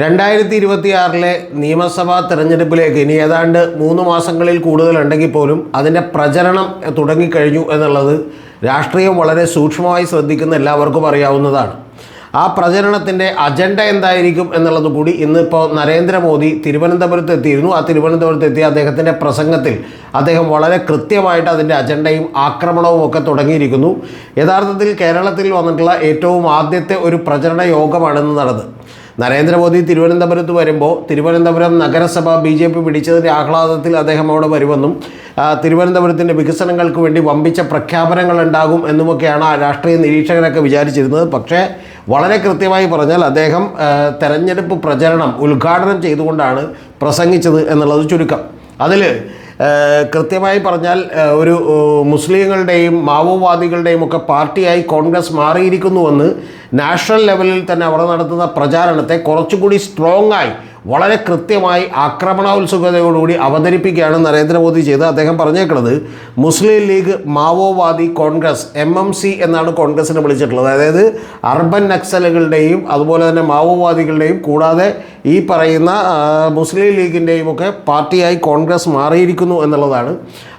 രണ്ടായിരത്തി ഇരുപത്തിയാറിലെ നിയമസഭാ തെരഞ്ഞെടുപ്പിലേക്ക് ഇനി ഏതാണ്ട് മൂന്ന് മാസങ്ങളിൽ കൂടുതലുണ്ടെങ്കിൽ പോലും അതിന്റെ പ്രചരണം തുടങ്ങിക്കഴിഞ്ഞു എന്നുള്ളത് രാഷ്ട്രീയം വളരെ സൂക്ഷ്മമായി ശ്രദ്ധിക്കുന്ന എല്ലാവർക്കും അറിയാവുന്നതാണ്. ആ പ്രചരണത്തിന്റെ അജണ്ട എന്തായിരിക്കും എന്നുള്ളത് കൂടി ഇന്നിപ്പോൾ നരേന്ദ്രമോദി തിരുവനന്തപുരത്ത് എത്തിയിരുന്നു ആ തിരുവനന്തപുരത്ത് എത്തിയ അദ്ദേഹത്തിന്റെ പ്രസംഗത്തിൽ അദ്ദേഹം വളരെ കൃത്യമായിട്ട് അതിന്റെ അജണ്ടയും ആക്രമണവും ഒക്കെ തുടങ്ങിയിരിക്കുന്നു. യഥാർത്ഥത്തിൽ കേരളത്തിൽ വന്നിട്ടുള്ള ഏറ്റവും ആദ്യത്തെ ഒരു പ്രചരണ യോഗമാണെന്ന് നടന്നത്. നരേന്ദ്രമോദി തിരുവനന്തപുരത്ത് വരുമ്പോൾ തിരുവനന്തപുരം നഗരസഭ ബി ജെ പി പിടിച്ചതിന്റെ ആഹ്ലാദത്തിൽ അദ്ദേഹം അവിടെ വരുമെന്നും തിരുവനന്തപുരത്തിന്റെ വികസനങ്ങൾക്ക് വേണ്ടി വമ്പിച്ച പ്രഖ്യാപനങ്ങൾ ഉണ്ടാകും എന്നുമൊക്കെയാണ് ആ രാഷ്ട്രീയ നിരീക്ഷകരൊക്കെ വിചാരിച്ചിരുന്നത്. പക്ഷേ വളരെ കൃത്യമായി പറഞ്ഞാൽ അദ്ദേഹം തെരഞ്ഞെടുപ്പ് പ്രചരണം ഉദ്ഘാടനം ചെയ്തുകൊണ്ടാണ് പ്രസംഗിച്ചത് എന്നുള്ളത് ചുരുക്കം. അതിൽ കൃത്യമായി പറഞ്ഞാൽ ഒരു മുസ്ലിങ്ങളുടെയും മാവോവാദികളുടെയും ഒക്കെ പാർട്ടിയായി കോൺഗ്രസ് മാറിയിരിക്കുന്നുവെന്ന് നാഷണൽ ലെവലിൽ തന്നെ അവർ നടത്തുന്ന പ്രചാരണത്തെ കുറച്ചുകൂടി സ്ട്രോങ് ആയി വളരെ കൃത്യമായി ആക്രമണോത്സുകതയോടുകൂടി അവതരിപ്പിക്കുകയാണ് നരേന്ദ്രമോദി ചെയ്ത് അദ്ദേഹം പറഞ്ഞേക്കുന്നത് മുസ്ലിം ലീഗ് മാവോവാദി കോൺഗ്രസ് എം എം സി എന്നാണ് കോൺഗ്രസിനെ വിളിച്ചിട്ടുള്ളത്. അതായത് അർബൻ നക്സലുകളുടെയും അതുപോലെ തന്നെ മാവോവാദികളുടെയും കൂടാതെ ഈ പറയുന്ന മുസ്ലിം ലീഗിന്റെയും ഒക്കെ പാർട്ടിയായി കോൺഗ്രസ് മാറിയിരിക്കുന്നു എന്നുള്ളതാണ്.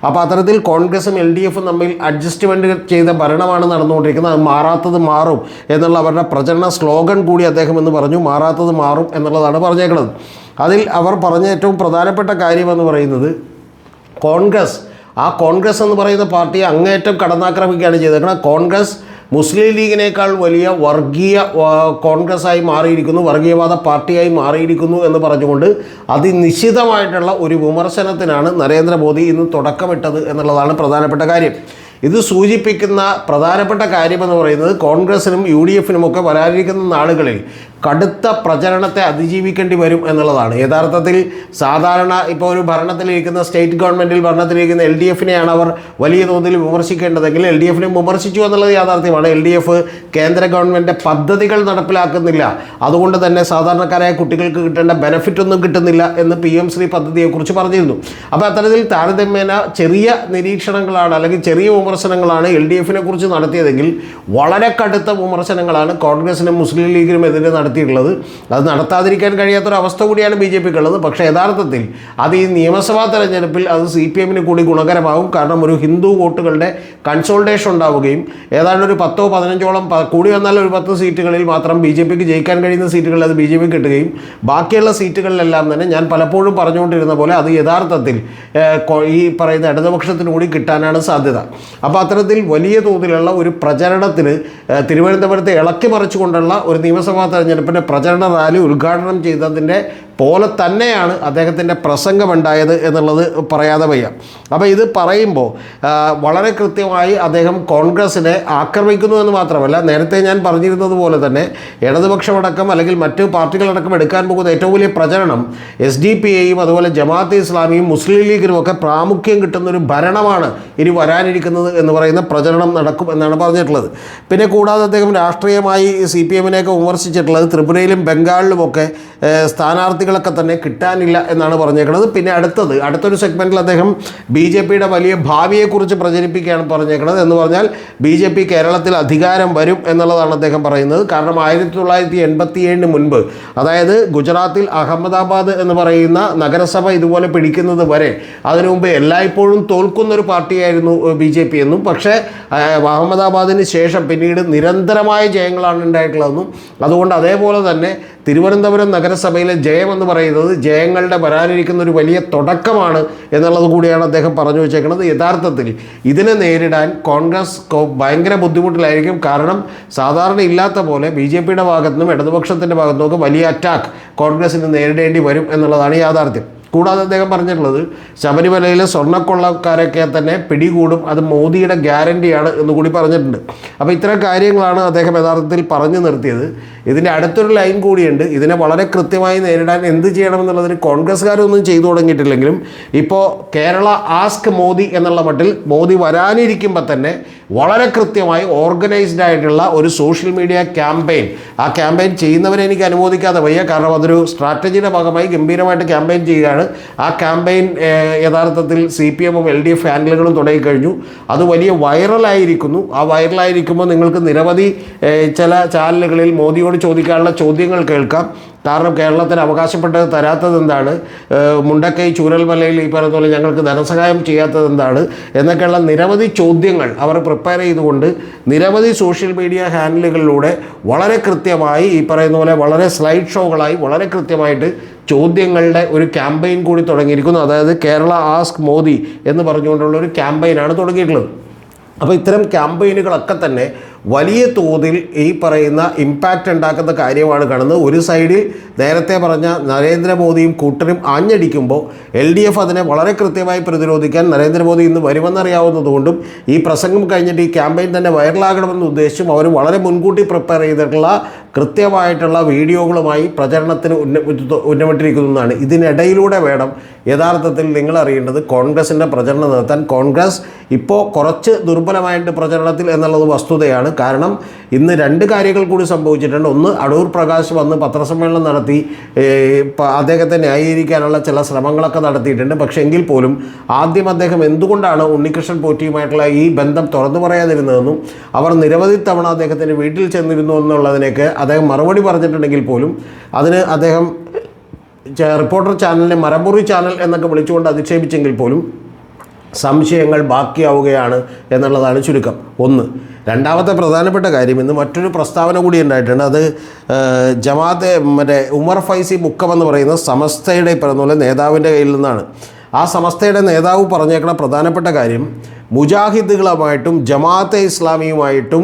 അപ്പോൾ അത്തരത്തിൽ കോൺഗ്രസും എൽ ഡി എഫും തമ്മിൽ അഡ്ജസ്റ്റ്മെന്റ് ചെയ്ത ഭരണമാണ് നടന്നുകൊണ്ടിരിക്കുന്നത്. അത് മാറാത്തത് മാറും എന്നുള്ള അവരുടെ പ്രചരണ സ്ലോഗൻ കൂടി അദ്ദേഹം എന്ന് പറഞ്ഞു മാറാത്തത് മാറും എന്നുള്ളതാണ് പറഞ്ഞേക്കുന്നത്. അതിൽ അവർ പറഞ്ഞ ഏറ്റവും പ്രധാനപ്പെട്ട കാര്യമെന്ന് പറയുന്നത് കോൺഗ്രസ്. ആ കോൺഗ്രസ് എന്ന് പറയുന്ന പാർട്ടി അങ്ങേറ്റം കടന്നാക്രമിക്കുകയാണ് ചെയ്തേക്കുന്നത് കോൺഗ്രസ് മുസ്ലിം ലീഗിനേക്കാൾ വലിയ വർഗീയ കോൺഗ്രസ് കോൺഗ്രസ്സായി മാറിയിരിക്കുന്നു വർഗീയവാദ പാർട്ടിയായി മാറിയിരിക്കുന്നു എന്ന് പറഞ്ഞുകൊണ്ട് അതിനിശ്ചിതമായിട്ടുള്ള ഒരു വിമർശനത്തിനാണ് നരേന്ദ്രമോദി ഇന്ന് തുടക്കമിട്ടത് എന്നുള്ളതാണ് പ്രധാനപ്പെട്ട കാര്യം. ഇത് സൂചിപ്പിക്കുന്ന പ്രധാനപ്പെട്ട കാര്യമെന്ന് പറയുന്നത് കോൺഗ്രസിനും യു ഡി എഫിനുമൊക്കെ വരാനിരിക്കുന്ന നാളുകളിൽ കടുത്ത പ്രചരണത്തെ അതിജീവിക്കേണ്ടി വരും എന്നുള്ളതാണ്. യഥാർത്ഥത്തിൽ സാധാരണ ഇപ്പോൾ ഒരു ഭരണത്തിലിരിക്കുന്ന സ്റ്റേറ്റ് ഗവൺമെന്റിൽ ഭരണത്തിലിരിക്കുന്ന എൽ ഡി എഫിനെയാണ് അവർ വലിയ തോതിൽ വിമർശിക്കേണ്ടതെങ്കിൽ എൽ ഡി എഫിനെ വിമർശിച്ചു എന്നുള്ളത് യാഥാർത്ഥ്യമാണ്. എൽ ഡി എഫ് കേന്ദ്ര ഗവൺമെന്റ് പദ്ധതികൾ നടപ്പിലാക്കുന്നില്ല. അതുകൊണ്ട് തന്നെ സാധാരണക്കാരായ കുട്ടികൾക്ക് കിട്ടേണ്ട ബെനഫിറ്റ് ഒന്നും കിട്ടുന്നില്ല എന്ന് പി എം ശ്രീ പദ്ധതിയെക്കുറിച്ച് പറഞ്ഞിരുന്നു. അപ്പോൾ അത്തരത്തിൽ താരതമ്യേന ചെറിയ നിരീക്ഷണങ്ങളാണ് അല്ലെങ്കിൽ ചെറിയ വിമർശനങ്ങളാണ് എൽ ഡി എഫിനെ കുറിച്ച് നടത്തിയതെങ്കിൽ വളരെ കടുത്ത വിമർശനങ്ങളാണ് കോൺഗ്രസിനും മുസ്ലിം ലീഗിനും എതിരെ നടത്തിയിട്ടുള്ളത്. അത് നടത്താതിരിക്കാൻ കഴിയാത്തൊരവസ്ഥ കൂടിയാണ് ബി ജെ പിക്ക് ഉള്ളത് പക്ഷേ യഥാർത്ഥത്തിൽ അത് ഈ നിയമസഭാ തെരഞ്ഞെടുപ്പിൽ അത് സി പി എമ്മിന് കൂടി ഗുണകരമാകും. കാരണം ഒരു ഹിന്ദു വോട്ടുകളുടെ കൺസോൾട്ടേഷൻ ഉണ്ടാവുകയും ഏതാണ്ട് ഒരു പത്തോ പതിനഞ്ചോളം കൂടി വന്നാൽ ഒരു പത്ത് സീറ്റുകളിൽ മാത്രം ബി ജെ പിക്ക് ജയിക്കാൻ കഴിയുന്ന സീറ്റുകളിൽ അത് ബി ജെ പി കിട്ടുകയും ബാക്കിയുള്ള സീറ്റുകളിലെല്ലാം തന്നെ ഞാൻ പലപ്പോഴും പറഞ്ഞുകൊണ്ടിരുന്ന പോലെ അത് യഥാർത്ഥത്തിൽ ഈ പറയുന്ന ഇടതുപക്ഷത്തിന് കൂടി കിട്ടാനാണ് സാധ്യത. അപ്പോൾ അത്തരത്തിൽ വലിയ തോതിലുള്ള ഒരു പ്രചരണത്തിന് തിരുവനന്തപുരത്തെ ഇളക്കി മറിച്ചുകൊണ്ടുള്ള ഒരു നിയമസഭാ തെരഞ്ഞെടുപ്പിന്റെ പ്രചരണ റാലി ഉദ്ഘാടനം ചെയ്തതിന്റെ പോലെ തന്നെയാണ് അദ്ദേഹത്തിന്റെ പ്രസംഗമുണ്ടായത് എന്നുള്ളത് പറയാതെ വയ്യ. അപ്പോൾ ഇത് പറയുമ്പോൾ വളരെ കൃത്യമായി അദ്ദേഹം കോൺഗ്രസിനെ ആക്രമിക്കുന്നു എന്ന് മാത്രമല്ല നേരത്തെ ഞാൻ പറഞ്ഞിരുന്നത് പോലെ തന്നെ ഇടതുപക്ഷമടക്കം അല്ലെങ്കിൽ മറ്റ് പാർട്ടികളടക്കം എടുക്കാൻ പോകുന്ന ഏറ്റവും വലിയ പ്രചരണം എസ് ഡി പി എയും അതുപോലെ ജമാഅത്ത് ഇസ്ലാമിയും മുസ്ലിം ലീഗിനും ഒക്കെ പ്രാമുഖ്യം കിട്ടുന്ന ഒരു ഭരണമാണ് ഇനി വരാനിരിക്കുന്നത് എന്ന് പറയുന്ന പ്രചരണം നടക്കും എന്നാണ് പറഞ്ഞിട്ടുള്ളത്. പിന്നെ കൂടാതെ അദ്ദേഹം രാഷ്ട്രീയമായി സി പി എമ്മിനെയൊക്കെ വിമർശിച്ചിട്ടുള്ളത് ത്രിപുരയിലും ബംഗാളിലുമൊക്കെ സ്ഥാനാർത്ഥികളൊക്കെ തന്നെ കിട്ടാനില്ല എന്നാണ് പറഞ്ഞേക്കുന്നത് പിന്നെ അടുത്തത് അടുത്തൊരു സെഗ്മെന്റിൽ അദ്ദേഹം ബി ജെ പിയുടെ വലിയ ഭാവിയെക്കുറിച്ച് പ്രചരിപ്പിക്കുകയാണ് പറഞ്ഞേക്കുന്നത് എന്ന് പറഞ്ഞാൽ ബി ജെ പി കേരളത്തിൽ അധികാരം വരും എന്നുള്ളതാണ് അദ്ദേഹം പറയുന്നത്. കാരണം ആയിരത്തി തൊള്ളായിരത്തി എൺപത്തി ഏഴിന് മുൻപ് അതായത് ഗുജറാത്തിൽ അഹമ്മദാബാദ് എന്ന് പറയുന്ന നഗരസഭ ഇതുപോലെ പിടിക്കുന്നത് വരെ അതിനു മുമ്പ് എല്ലായ്പ്പോഴും തോൽക്കുന്ന ഒരു പാർട്ടിയായിരുന്നു ബി ജെ പി എന്നും. പക്ഷേ അഹമ്മദാബാദിന് ശേഷം പിന്നീട് നിരന്തരമായ ജയങ്ങളാണ് ഉണ്ടായിട്ടുള്ളതെന്നും. അതുകൊണ്ട് അതേപോലെ തന്നെ തിരുവനന്തപുരം നഗരസഭയിലെ ജയം എന്ന് പറയുന്നത് ജയങ്ങളുടെ വരാനിരിക്കുന്ന ഒരു വലിയ തുടക്കമാണ് എന്നുള്ളത് കൂടിയാണ് അദ്ദേഹം പറഞ്ഞു വെച്ചേക്കുന്നത്. യഥാർത്ഥത്തിൽ ഇതിനെ നേരിടാൻ കോൺഗ്രസ് ഭയങ്കര ബുദ്ധിമുട്ടിലായിരിക്കും. കാരണം സാധാരണ ഇല്ലാത്ത പോലെ ബി ജെ പിയുടെ ഭാഗത്തുനിന്നും ഇടതുപക്ഷത്തിന്റെ ഭാഗത്തുനിന്നൊക്കെ വലിയ അറ്റാക്ക് കോൺഗ്രസിന് നേരിടേണ്ടി വരും എന്നുള്ളതാണ് യാഥാർത്ഥ്യം. കൂടാതെ അദ്ദേഹം പറഞ്ഞിട്ടുള്ളത് ശബരിമലയിലെ സ്വർണക്കൊള്ളക്കാരൊക്കെ തന്നെ പിടികൂടും അത് മോദിയുടെ ഗ്യാരണ്ടിയാണ് എന്ന് കൂടി പറഞ്ഞിട്ടുണ്ട്. അപ്പോൾ ഇത്തരം കാര്യങ്ങളാണ് അദ്ദേഹം യഥാർത്ഥത്തിൽ പറഞ്ഞു നിർത്തിയത്. ഇതിന്റെ അടുത്തൊരു ലൈൻ കൂടിയുണ്ട്. ഇതിനെ വളരെ കൃത്യമായി നേരിടാൻ എന്ത് ചെയ്യണമെന്നുള്ളതിന് കോൺഗ്രസ്സുകാരൊന്നും ചെയ്തു തുടങ്ങിയിട്ടില്ലെങ്കിലും ഇപ്പോൾ കേരള ആസ്ക് മോദി എന്നുള്ള മട്ടിൽ മോദി വരാനിരിക്കുമ്പോൾ തന്നെ വളരെ കൃത്യമായി ഓർഗനൈസ്ഡ് ആയിട്ടുള്ള ഒരു സോഷ്യൽ മീഡിയ ക്യാമ്പയിൻ. ആ ക്യാമ്പയിൻ ചെയ്യുന്നവരെ എനിക്ക് അനുമോദിക്കാതെ വയ്യ. കാരണം അതൊരു സ്ട്രാറ്റജിയുടെ ഭാഗമായി ഗംഭീരമായിട്ട് ക്യാമ്പയിൻ ചെയ്യുകയാണ്. ആ ക്യാമ്പയിൻ യഥാർത്ഥത്തിൽ സി പി എമ്മും എൽ ഡി എഫ് ഹാൻഡിലുകളും തുടങ്ങിക്കഴിഞ്ഞു അത് വലിയ വൈറലായിരിക്കുന്നു ആ വൈറലായിരിക്കുമ്പോൾ നിങ്ങൾക്ക് നിരവധി ചില ചാനലുകളിൽ മോദിയോട് ചോദിക്കാനുള്ള ചോദ്യങ്ങൾ കേൾക്കാം. കാരണം കേരളത്തിന് അവകാശപ്പെട്ടത് തരാത്തത് എന്താണ്? മുണ്ടക്കൈ ചൂരൽമലയിൽ ഈ പറയുന്ന പോലെ ഞങ്ങൾക്ക് ധനസഹായം ചെയ്യാത്തത് എന്താണ്? എന്നൊക്കെയുള്ള നിരവധി ചോദ്യങ്ങൾ അവർ പ്രിപ്പയർ ചെയ്തുകൊണ്ട് നിരവധി സോഷ്യൽ മീഡിയ ഹാൻഡിലുകളിലൂടെ വളരെ കൃത്യമായി ഈ പറയുന്ന പോലെ വളരെ സ്ലൈഡ് ഷോകളായി വളരെ കൃത്യമായിട്ട് ചോദ്യങ്ങളുടെ ഒരു ക്യാമ്പയിൻ കൂടി തുടങ്ങിയിരിക്കുന്നു. അതായത് കേരള ആസ്ക് മോദി എന്ന് പറഞ്ഞുകൊണ്ടുള്ള ഒരു ക്യാമ്പയിനാണ് തുടങ്ങിയിട്ടുള്ളത്. അപ്പോൾ ഇത്തരം ക്യാമ്പയിനുകളൊക്കെ തന്നെ വലിയ തോതിൽ ഈ പറയുന്ന ഇമ്പാക്റ്റ് ഉണ്ടാക്കുന്ന കാര്യമാണ് കാണുന്നത്. ഒരു സൈഡിൽ നേരത്തെ പറഞ്ഞ നരേന്ദ്രമോദിയും കൂട്ടരും ആഞ്ഞടിക്കുമ്പോൾ എൽ ഡി എഫ് അതിനെ വളരെ കൃത്യമായി പ്രതിരോധിക്കാൻ നരേന്ദ്രമോദി ഇന്ന് വരുമെന്നറിയാവുന്നതുകൊണ്ടും ഈ പ്രസംഗം കഴിഞ്ഞിട്ട് ഈ ക്യാമ്പയിൻ തന്നെ വൈറലാകണമെന്ന് ഉദ്ദേശിച്ചും അവർ വളരെ മുൻകൂട്ടി പ്രിപ്പയർ ചെയ്തിട്ടുള്ള കൃത്യമായിട്ടുള്ള വീഡിയോകളുമായി പ്രചരണത്തിന് ഉന്ന ഉന്നമിട്ടിരിക്കുന്നതാണ് ഇതിനിടയിലൂടെ വേണം യഥാർത്ഥത്തിൽ നിങ്ങൾ അറിയേണ്ടത് കോൺഗ്രസിന്റെ പ്രചരണം നടത്താൻ. കോൺഗ്രസ് ഇപ്പോൾ കുറച്ച് ദുർബലമായിട്ട് പ്രചരണത്തിൽ എന്നുള്ളത് വസ്തുതയാണ്. കാരണം ഇന്ന് രണ്ട് കാര്യങ്ങൾ കൂടി സംഭവിച്ചിട്ടുണ്ട്. ഒന്ന് അടൂർ പ്രകാശ് വന്ന് പത്രസമ്മേളനം നടത്തി അദ്ദേഹത്തെ ന്യായീകരിക്കാനുള്ള ചില ശ്രമങ്ങളൊക്കെ നടത്തിയിട്ടുണ്ട്. പക്ഷേ എങ്കിൽ പോലും ആദ്യം അദ്ദേഹം എന്തുകൊണ്ടാണ് ഉണ്ണികൃഷ്ണൻ പോറ്റിയുമായിട്ടുള്ള ഈ ബന്ധം തുറന്നു പറയാതിരുന്നതെന്നും അവർ നിരവധി തവണ അദ്ദേഹത്തിന്റെ വീട്ടിൽ ചെന്നിരുന്നു എന്നുള്ളതിനൊക്കെ അദ്ദേഹം മറുപടി പറഞ്ഞിട്ടുണ്ടെങ്കിൽ പോലും അതിന് അദ്ദേഹം റിപ്പോർട്ടർ ചാനലിനെ മരമുറി ചാനൽ എന്നൊക്കെ വിളിച്ചുകൊണ്ട് അധിക്ഷേപിച്ചെങ്കിൽ പോലും സംശയങ്ങൾ ബാക്കിയാവുകയാണ് എന്നുള്ളതാണ് ചുരുക്കം. ഒന്ന് രണ്ടാമത്തെ പ്രധാനപ്പെട്ട കാര്യം ഇന്ന് മറ്റൊരു പ്രസ്താവന കൂടി ഉണ്ടായിട്ടുണ്ട്. അത് ജമാഅത്തെ മറ്റേ ഉമർ ഫൈസി മുക്കം എന്ന് പറയുന്ന സമസ്തയുടെ പറഞ്ഞ നേതാവിന്റെ കയ്യിൽ നിന്നാണ്. ആ സമസ്തയുടെ നേതാവ് പറഞ്ഞേക്കുന്ന പ്രധാനപ്പെട്ട കാര്യം മുജാഹിദുകളുമായിട്ടും ജമാഅത്തെ ഇസ്ലാമിയുമായിട്ടും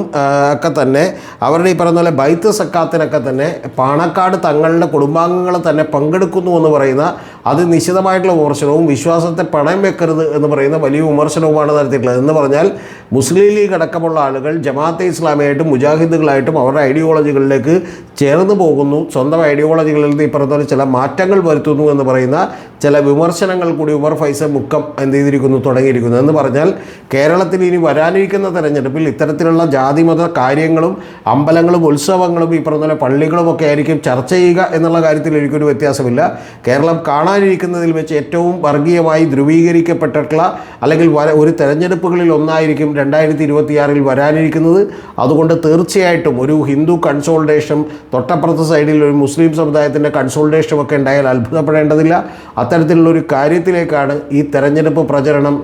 ഒക്കെ തന്നെ അവരുടെ ഈ പറയുന്ന പോലെ ബൈത്ത് സക്കാത്തിനൊക്കെ തന്നെ പാണക്കാട് തങ്ങളുടെ കുടുംബാംഗങ്ങളെ തന്നെ പങ്കെടുക്കുന്നു എന്ന് പറയുന്ന അത് നിശ്ചിതമായിട്ടുള്ള വിമർശനവും വിശ്വാസത്തെ പണയം വെക്കരുത് എന്ന് പറയുന്ന വലിയ വിമർശനവുമാണ് നടത്തിയിട്ടുള്ളത്. എന്ന് പറഞ്ഞാൽ മുസ്ലിം ലീഗ് അടക്കമുള്ള ആളുകൾ ജമാഅത്തെ ഇസ്ലാമിയായിട്ടും മുജാഹിദുകളായിട്ടും അവരുടെ ഐഡിയോളജികളിലേക്ക് ചേർന്ന് പോകുന്നു. സ്വന്തം ഐഡിയോളജികളിൽ നിന്ന് ഇപ്പുറത്തൊരു ചില മാറ്റങ്ങൾ വരുത്തുന്നു എന്ന് പറയുന്ന ചില വിമർശനങ്ങൾ കൂടി ഉമർ ഫൈസൽ മുക്കം എന്ത് ചെയ്തിരിക്കുന്നു തുടങ്ങിയിരിക്കുന്നു. എന്ന് പറഞ്ഞാൽ കേരളത്തിൽ ഇനി വരാനിരിക്കുന്ന തെരഞ്ഞെടുപ്പിൽ ഇത്തരത്തിലുള്ള ജാതിമത കാര്യങ്ങളും അമ്പലങ്ങളും ഉത്സവങ്ങളും ഈ പറഞ്ഞ പള്ളികളുമൊക്കെ ആയിരിക്കും ചർച്ച ചെയ്യുക എന്നുള്ള കാര്യത്തിൽ എനിക്കൊരു വ്യത്യാസമില്ല. കേരളം കാണാനിരിക്കുന്നതിൽ വെച്ച് ഏറ്റവും വർഗീയമായി ധ്രുവീകരിക്കപ്പെട്ടിട്ടുള്ള അല്ലെങ്കിൽ ഒരു തെരഞ്ഞെടുപ്പുകളിൽ ഒന്നായിരിക്കും രണ്ടായിരത്തി ഇരുപത്തിയാറിൽ വരാനിരിക്കുന്നത്. അതുകൊണ്ട് തീർച്ചയായിട്ടും ഒരു ഹിന്ദു കൺസോൾട്ടേഷൻ തൊട്ടപ്പുറത്തെ സൈഡിൽ ഒരു മുസ്ലിം സമുദായത്തിന്റെ കൺസോൾട്ടേഷൻ ഒക്കെ ഉണ്ടായാൽ അത്ഭുതപ്പെടേണ്ടതില്ല. അത്തരത്തിലുള്ള ഒരു കാര്യത്തിലേക്കാണ് ഈ തെരഞ്ഞെടുപ്പ് പ്രചരണം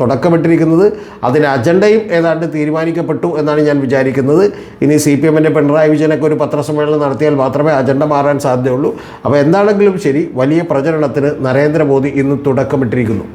തുടക്കമിട്ടിരിക്കുന്നത്. അതിന് അജണ്ടയും ഏതാണ്ട് തീരുമാനിക്കപ്പെട്ടു എന്നാണ് ഞാൻ വിചാരിക്കുന്നത്. ഇനി സി പി എമ്മിന്റെ പിണറായി വിജയനൊക്കെ ഒരു പത്രസമ്മേളനം നടത്തിയാൽ മാത്രമേ അജണ്ട മാറാൻ സാധ്യതയുള്ളൂ. അപ്പോൾ എന്താണെങ്കിലും ശരി വലിയ പ്രചരണത്തിന് നരേന്ദ്രമോദി ഇന്ന് തുടക്കമിട്ടിരിക്കുന്നു.